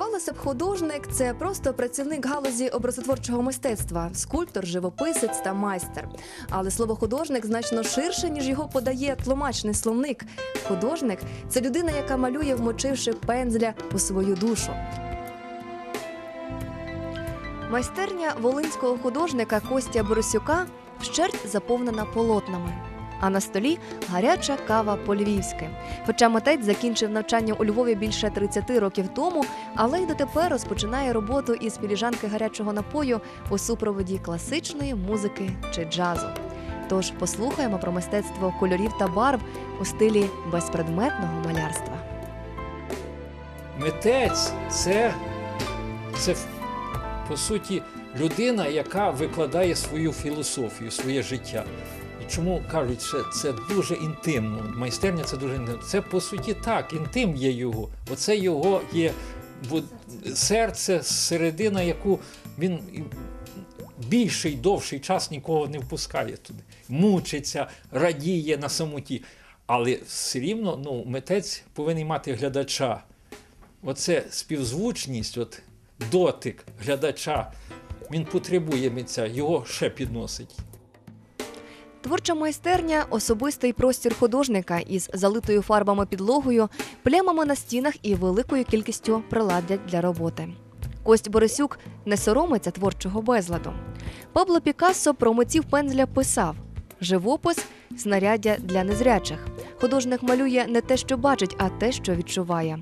Здавалося б, художник це просто працівник галузі образотворчого мистецтва, скульптор, живописець та майстер. Але слово художник значно ширше, ніж його подає тлумачний словник. Художник це людина, яка малює, вмочивши пензля у свою душу. Майстерня волинського художника Костя Борисюка вщерть заповнена полотнами. А на столі гаряча кава по-львівськи. Хоча митець закінчив навчання у Львові більше 30 років тому, але й дотепер розпочинає роботу із філіжанки гарячого напою у супроводі класичної музики чи джазу. Тож послухаємо про мистецтво кольорів та барв у стилі безпредметного малярства. Митець це, це по суті людина, яка викладає свою філософію, своє життя. Чому кажуть, що це дуже інтимно. Майстерня це дуже інтимно. Це по суті так, інтим є його. Оце його є серце, середина, яку він більший, довший час нікого не впускає туди. Мучиться, радіє на самоті. Але все рівно ну, митець повинен мати глядача. Оце співзвучність, от дотик глядача, він потребує митця, його ще підносить. Творча майстерня особистий простір художника із залитою фарбами підлогою, плямами на стінах і великою кількістю приладдя для роботи. Кость Борисюк не соромиться творчого безладу. Пабло Пікассо про митців пензля писав: живопис знаряддя для незрячих. Художник малює не те, що бачить, а те, що відчуває.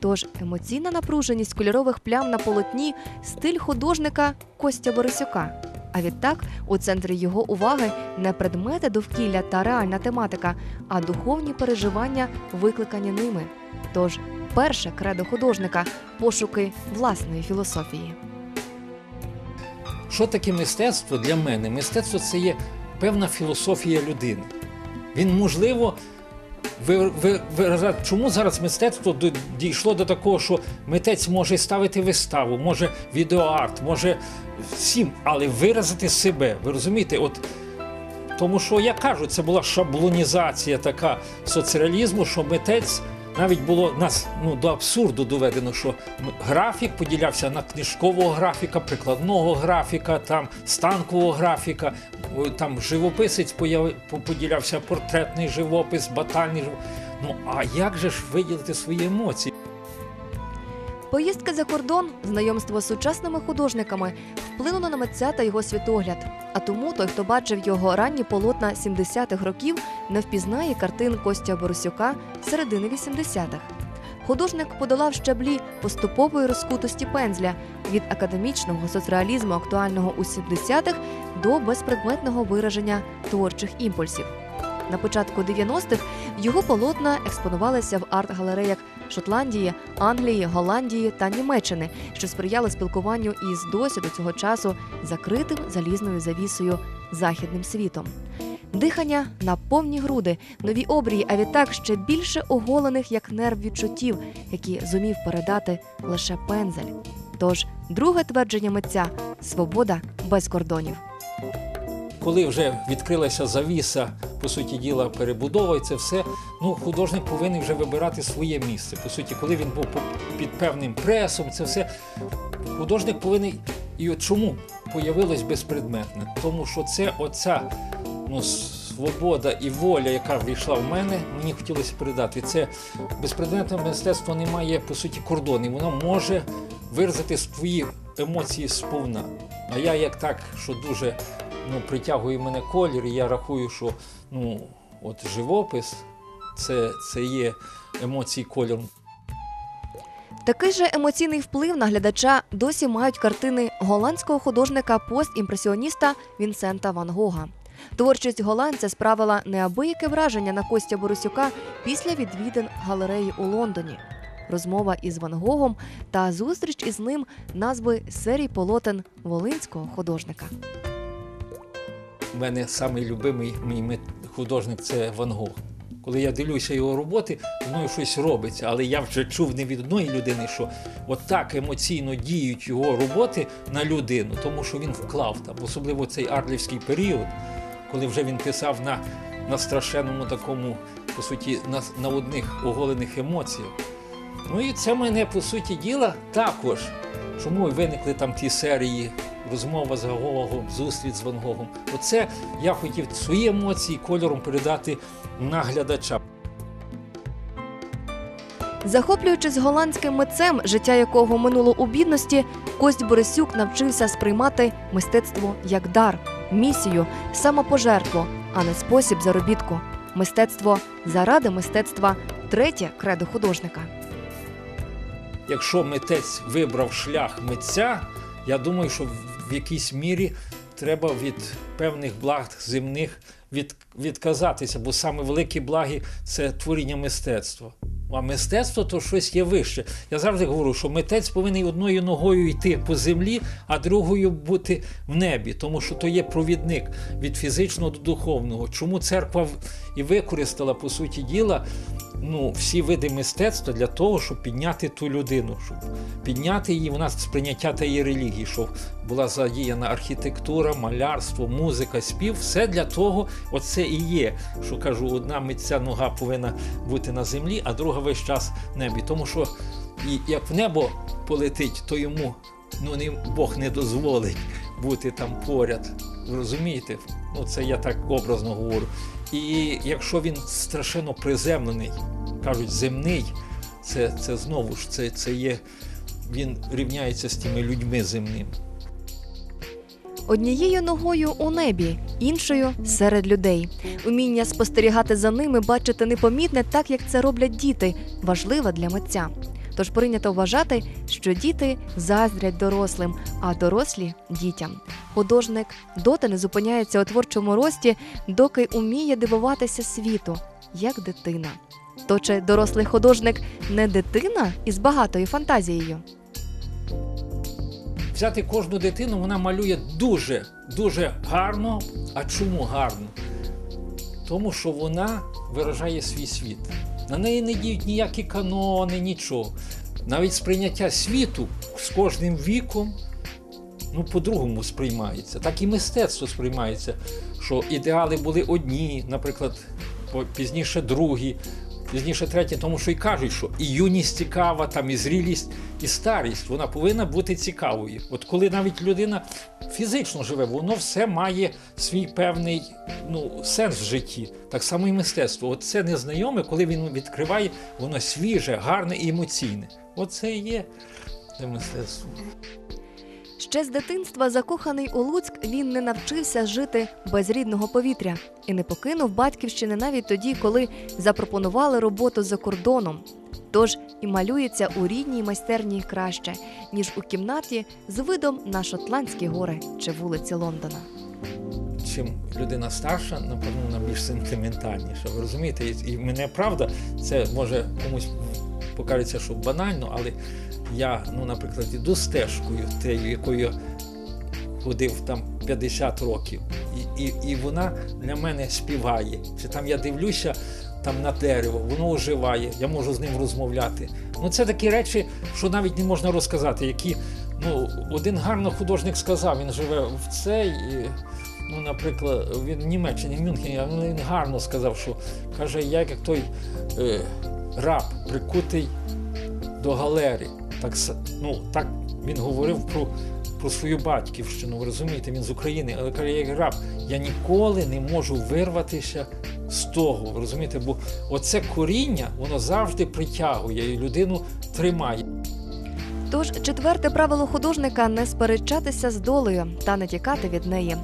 Тож емоційна напруженість кольорових плям на полотні стиль художника Костя Борисюка. А відтак у центрі його уваги не предмети довкілля та реальна тематика, а духовні переживання, викликані ними. Тож, перше кредо художника пошуки власної філософії. Що таке мистецтво для мене? Мистецтво це є певна філософія людини. Він, можливо, ви- ви- виражає, чому зараз мистецтво дійшло до такого, що митець може ставити виставу, може відеоарт, може всім, але виразити себе. Ви розумієте? От тому що я кажу, це була шаблонізація така соцреалізму, що митець навіть було нас ну, до абсурду доведено, що графік поділявся на книжкового графіка, прикладного графіка, там станкового графіка, там живописець появ по- поділявся портретний живопис, батальний живопис. Ну а як же ж виділити свої емоції? Поїздки за кордон, знайомство з сучасними художниками вплинуло на митця та його світогляд. А тому той, хто бачив його ранні полотна 70-х років, не впізнає картин Костя Борисюка середини 80-х. Художник подолав щаблі поступової розкутості пензля від академічного соцреалізму, актуального у 70-х, до безпредметного вираження творчих імпульсів. На початку 90-х його полотна експонувалися в арт-галереях Шотландії, Англії, Голландії та Німеччини, що сприяло спілкуванню із досі до цього часу закритим залізною завісою західним світом. Дихання на повні груди, нові обрії, а відтак ще більше оголених як нерв відчуттів, які зумів передати лише пензель. Тож, друге твердження митця свобода без кордонів. Коли вже відкрилася завіса, по суті діла, перебудова і це все, ну художник повинен вже вибирати своє місце. По суті, коли він був під певним пресом, це все художник повинен. І от чому появилось безпредметне? Тому що це оця ну, свобода і воля, яка війшла в мене, мені хотілося передати. Це безпредметне мистецтво не має по суті кордонів. Воно може виразити свої емоції сповна. А я як так, що дуже ну, притягує мене колір, і я рахую, що ну, от живопис це, це є емоції кольору. Такий же емоційний вплив на глядача досі мають картини голландського художника постімпресіоніста Вінсента Ван Гога. Творчість голландця справила неабияке враження на Костя Борисюка після відвідин галереї у Лондоні. Розмова із Ван Гогом та зустріч із ним назви серій полотен волинського художника. У мене самий любимий мій художник це Ван Гог. Коли я дивлюся його роботи, мною щось робиться, але я вже чув не від одної людини, що от так емоційно діють його роботи на людину, тому що він вклав там, особливо цей арлівський період, коли вже він писав на, на страшенному такому, по суті, на, на одних оголених емоціях. Ну і це мене, по суті діла, також. Чому виникли там ті серії розмова з Гогом, зустріч з Ван Гогом. Оце я хотів свої емоції кольором передати наглядачам. Захоплюючись голландським митцем, життя якого минуло у бідності, Кость Борисюк навчився сприймати мистецтво як дар, місію, самопожертву, а не спосіб заробітку. Мистецтво заради мистецтва третє кредо художника. Якщо митець вибрав шлях митця, я думаю, що в якійсь мірі треба від певних благ земних від, відказатися, бо саме великі благи це творіння мистецтва. А мистецтво то щось є вище. Я завжди говорю, що митець повинен одною ногою йти по землі, а другою бути в небі, тому що то є провідник від фізичного до духовного. Чому церква і використала, по суті діла, ну, всі види мистецтва для того, щоб підняти ту людину, щоб підняти її, у нас сприйняття тієї релігії, щоб була задіяна архітектура, малярство, музика, спів. Все для того, оце і є. Що кажу, одна митця нога повинна бути на землі, а друга весь час в небі. Тому що і як в небо полетить, то йому ну, не, Бог не дозволить бути там поряд. Розумієте? Ну, це я так образно говорю. І якщо він страшенно приземлений, кажуть, земний, це, це знову ж це, це є, він рівняється з тими людьми земними. Однією ногою у небі, іншою серед людей. Уміння спостерігати за ними, бачити непомітне, так як це роблять діти, важливе для митця. Тож прийнято вважати, що діти заздрять дорослим, а дорослі дітям. Художник доти не зупиняється у творчому рості, доки уміє дивуватися світу, як дитина. То чи дорослий художник не дитина із багатою фантазією? Взяти кожну дитину, вона малює дуже, дуже гарно. А чому гарно? Тому що вона виражає свій світ. На неї не діють ніякі канони, нічого. Навіть сприйняття світу з кожним віком ну, по-другому сприймається. Так і мистецтво сприймається, що ідеали були одні, наприклад, пізніше другі, пізніше треті, тому що і кажуть, що і юність цікава, там і зрілість, і старість, вона повинна бути цікавою. От коли навіть людина фізично живе, воно все має свій певний ну, сенс в житті. Так само і мистецтво. От це незнайоме, коли він відкриває, воно свіже, гарне і емоційне. Оце і є це мистецтво. Ще з дитинства, закоханий у Луцьк, він не навчився жити без рідного повітря і не покинув батьківщини навіть тоді, коли запропонували роботу за кордоном. Тож і малюється у рідній майстерні краще, ніж у кімнаті з видом на Шотландські гори чи вулиці Лондона. чим людина старша, напевно, вона більш сентиментальніша. Ви розумієте? І, мене правда, це може комусь покажеться, що банально, але я, ну, наприклад, іду стежкою, тією, якою ходив там 50 років, і, і, і вона для мене співає. Чи там я дивлюся там на дерево, воно оживає, я можу з ним розмовляти. Ну, це такі речі, що навіть не можна розказати, які ну, один гарно художник сказав, він живе в цей. І, Ну, наприклад, він в Німеччині, в Мюнхені, він гарно сказав, що каже, я як той е, раб, прикутий до галери. Так, ну, так він говорив про, про свою батьківщину. Ви розумієте, він з України, але каже, як раб, я ніколи не можу вирватися з того. Ви розумієте, бо оце коріння, воно завжди притягує і людину тримає. Тож четверте правило художника не сперечатися з долею та не тікати від неї.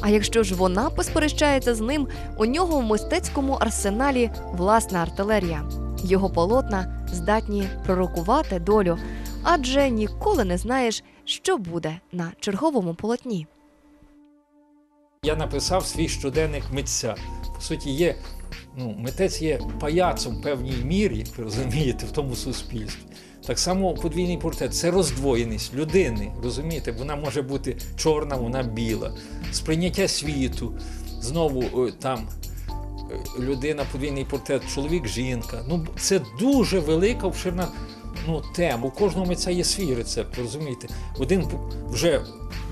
А якщо ж вона посперечається з ним, у нього в мистецькому арсеналі власна артилерія. Його полотна здатні пророкувати долю, адже ніколи не знаєш, що буде на черговому полотні. Я написав свій щоденник митця. По суті, є, ну, митець є паяцом в певній мірі, ви розумієте, в тому суспільстві. Так само подвійний портрет це роздвоєність людини. Розумієте, вона може бути чорна, вона біла. Сприйняття світу. Знову е, там е, людина, подвійний портрет, чоловік, жінка. Ну, це дуже велика обширна ну, тем. У кожного митця є свій рецепт, розумієте? Один вже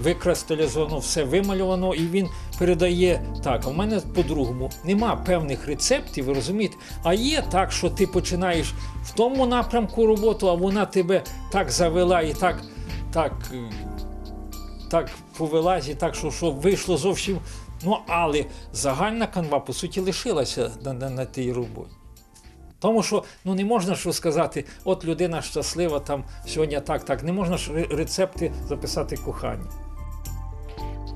викристалізовано, все вималювано, і він передає так. А в мене по-другому нема певних рецептів, ви розумієте? А є так, що ти починаєш в тому напрямку роботу, а вона тебе так завела і так, так, е, так повелась, і так, що, що вийшло зовсім. Ну, але загальна канва, по суті, лишилася на, на, на тій роботі. Тому що ну не можна ж сказати, от людина щаслива, там сьогодні так, так. Не можна ж рецепти записати кохання.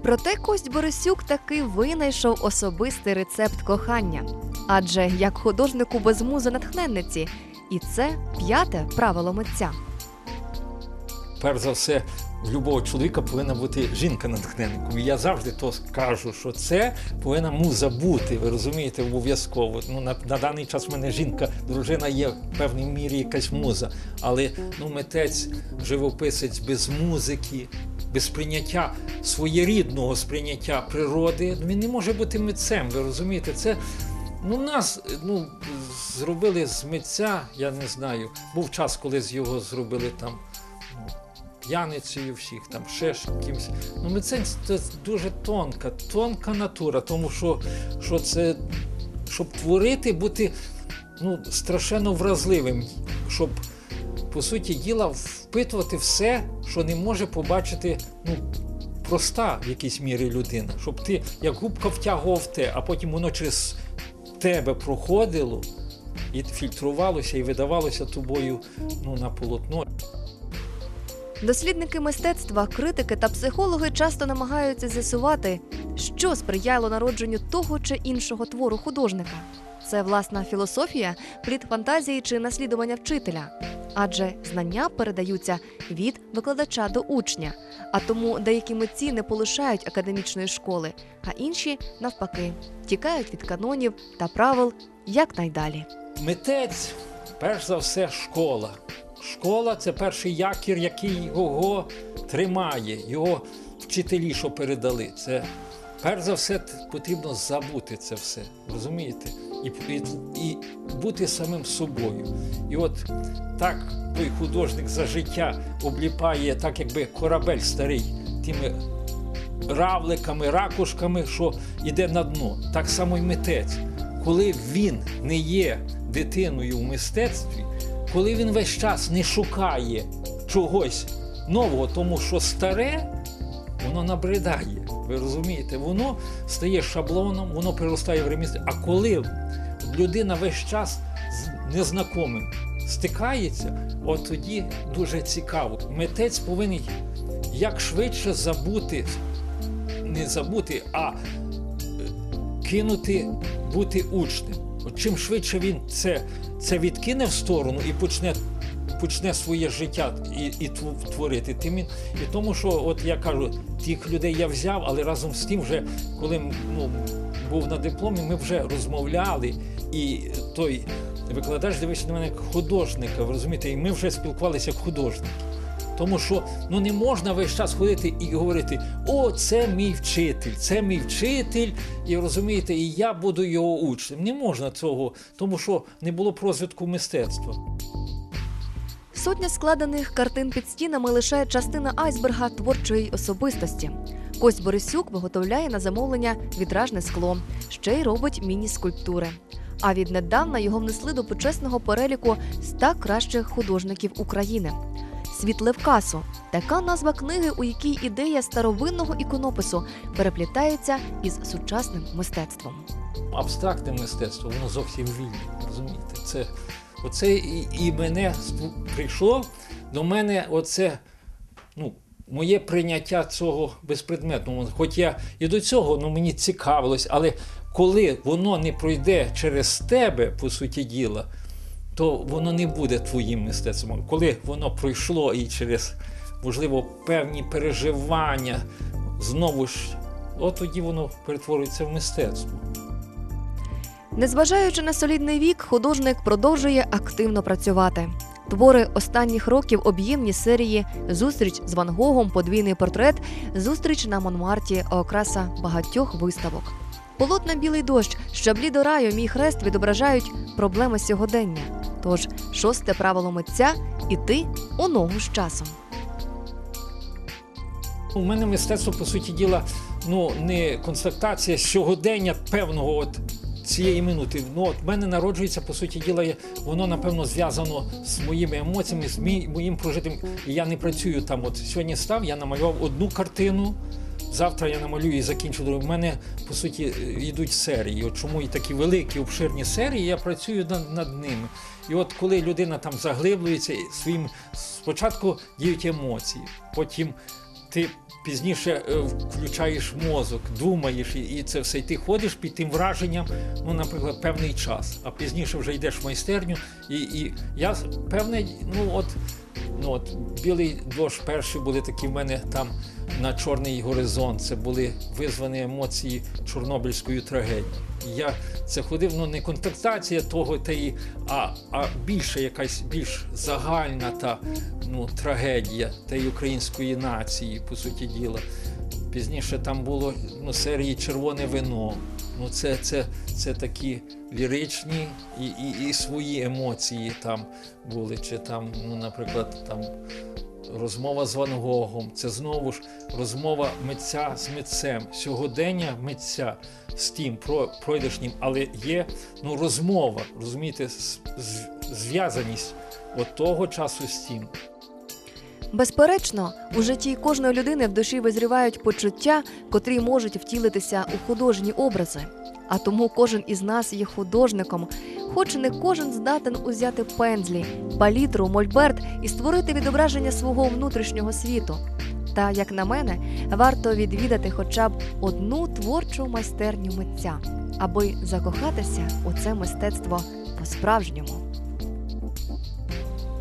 Проте Кость Борисюк таки винайшов особистий рецепт кохання. Адже як художнику без музи натхненниці, і це п'яте правило митця. Перш за все, в любого чоловіка повинна бути жінка натхненником. І я завжди то кажу, що це повинна муза бути. Ви розумієте, обов'язково. Ну на, на даний час в мене жінка, дружина є в певній мірі якась муза. Але ну, митець, живописець без музики, без сприйняття своєрідного сприйняття природи, він не може бути митцем. Ви розумієте, це. Ну, нас ну, зробили з митця, я не знаю. Був час, коли з його зробили там п'яницею всіх, там ще ж якимось. Ну, митець це дуже тонка, тонка натура, тому що, що це, щоб творити, бути ну, страшенно вразливим, щоб, по суті діла, впитувати все, що не може побачити ну, проста в якійсь мірі людина. Щоб ти як губка втягував те, а потім воно через тебе проходило і фільтрувалося і видавалося тобою ну, на полотно. Дослідники мистецтва, критики та психологи часто намагаються з'ясувати, що сприяло народженню того чи іншого твору художника. Це власна філософія, плід фантазії чи наслідування вчителя. Адже знання передаються від викладача до учня, а тому деякі митці не полишають академічної школи, а інші, навпаки, тікають від канонів та правил якнайдалі. Митець, перш за все, школа. Школа це перший якір, який його тримає, його вчителі, що передали. Це перш за все потрібно забути це все. Розумієте? І, і, і бути самим собою. І от так той художник за життя обліпає, так якби корабель старий, тими равликами, ракушками, що йде на дно. Так само й митець. Коли він не є дитиною в мистецтві, коли він весь час не шукає чогось нового, тому що старе, воно набридає. Ви розумієте, воно стає шаблоном, воно приростає в ремісню. А коли людина весь час з незнакомим стикається, от тоді дуже цікаво. Митець повинен як швидше забути, не забути, а е, кинути бути учнем. От чим швидше він це, це відкине в сторону і почне, почне своє життя і, і творити, тим і тому, що от я кажу, тих людей я взяв, але разом з тим, вже коли ну, був на дипломі, ми вже розмовляли, і той викладач дивився на мене як художника, ви розумієте, і ми вже спілкувалися як художники. Тому що ну не можна весь час ходити і говорити: о, це мій вчитель, це мій вчитель, і розумієте, і я буду його учнем. Не можна цього, тому що не було б розвитку мистецтва. Сотня складених картин під стінами лише частина айсберга творчої особистості. Кость Борисюк виготовляє на замовлення вітражне скло, ще й робить міні-скульптури. А віднедавна його внесли до почесного переліку 100 кращих художників України. Світ Левкасу така назва книги, у якій ідея старовинного іконопису переплітається із сучасним мистецтвом. Абстрактне мистецтво, воно зовсім вільне. Розумієте? Це оце і, і мене прийшло до мене оце, ну, моє прийняття цього безпредметного. Хоч я і до цього ну, мені цікавилось, але коли воно не пройде через тебе, по суті діла, то воно не буде твоїм мистецтвом. Коли воно пройшло і через, можливо, певні переживання, знову ж, от тоді воно перетворюється в мистецтво. Незважаючи на солідний вік, художник продовжує активно працювати. Твори останніх років об'ємні серії Зустріч з Ван Гогом, подвійний портрет, зустріч на Монмарті, окраса багатьох виставок. Полотна білий дощ, щаблі до раю, мій хрест відображають проблеми сьогодення. Тож, шосте правило митця іти у ногу з часом. У мене мистецтво, по суті діла, ну не констатація сьогодення певного от цієї минути. Ну, от мене народжується, по суті діла, воно напевно зв'язано з моїми емоціями, з моїм прожитим. Я не працюю там. От сьогодні став, я намалював одну картину. Завтра я намалюю і закінчу. У мене по суті йдуть серії. От чому і такі великі обширні серії, я працюю над, ними. І от коли людина там заглиблюється, своїм спочатку діють емоції, потім ти пізніше е, включаєш мозок, думаєш, і, це все. І ти ходиш під тим враженням, ну, наприклад, певний час, а пізніше вже йдеш в майстерню. І, і я певний, ну от, ну от білий дощ перші були такі в мене там на чорний горизонт. Це були визвані емоції Чорнобильської трагедії. Я це ходив, ну не контактація того, та і, а, а більше якась більш загальна та ну, трагедія тієї української нації, по суті діла. Пізніше там було ну, серії Червоне вино. Ну, це, це, це такі ліричні і, і, і свої емоції там були. Чи там, ну, наприклад, там розмова з Ван це знову ж розмова митця з митцем, сьогодення митця з тим про, пройдешнім, але є ну, розмова, розумієте, зв'язаність от того часу з тим. Безперечно, у житті кожної людини в душі визрівають почуття, котрі можуть втілитися у художні образи. А тому кожен із нас є художником, хоч не кожен здатен узяти пензлі, палітру, мольберт і створити відображення свого внутрішнього світу. Та, як на мене, варто відвідати хоча б одну творчу майстерню митця, аби закохатися у це мистецтво по-справжньому.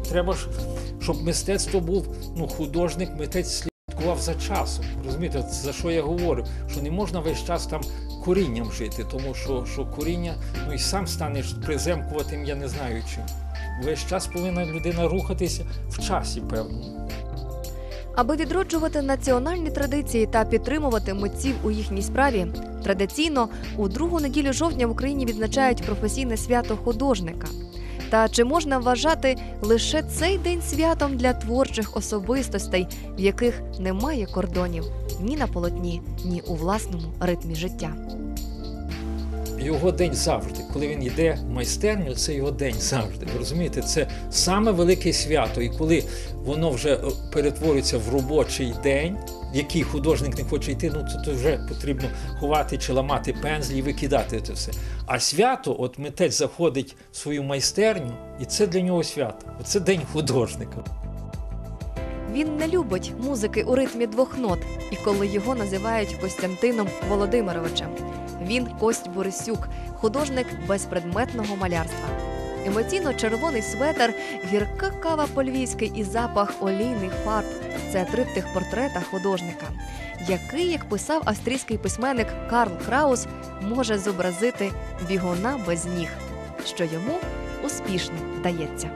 Треба ж, щоб мистецтво був ну, художник, митець слідкував за часом. Розумієте, за що я говорю? Що не можна весь час там корінням жити, тому що, що коріння, ну і сам станеш приземкуватим, я не знаю чим. Весь час повинна людина рухатися в часі, певному. Аби відроджувати національні традиції та підтримувати митців у їхній справі, традиційно у другу неділю жовтня в Україні відзначають професійне свято художника. Та чи можна вважати лише цей день святом для творчих особистостей, в яких немає кордонів ні на полотні, ні у власному ритмі життя? Його день завжди. Коли він йде в майстерню, це його день завжди. Ви розумієте, це саме велике свято. І коли воно вже е, перетворюється в робочий день, який художник не хоче йти, ну то, то вже потрібно ховати чи ламати пензлі і викидати це все. А свято, от митець заходить в свою майстерню, і це для нього свято. Це день художника. Він не любить музики у ритмі двох нот, і коли його називають Костянтином Володимировичем. Він Кость Борисюк, художник безпредметного малярства. Емоційно червоний светер, гірка кава по-львівськи і запах олійних фарб це триптих портрета художника, який, як писав австрійський письменник Карл Краус, може зобразити бігуна без ніг, що йому успішно вдається.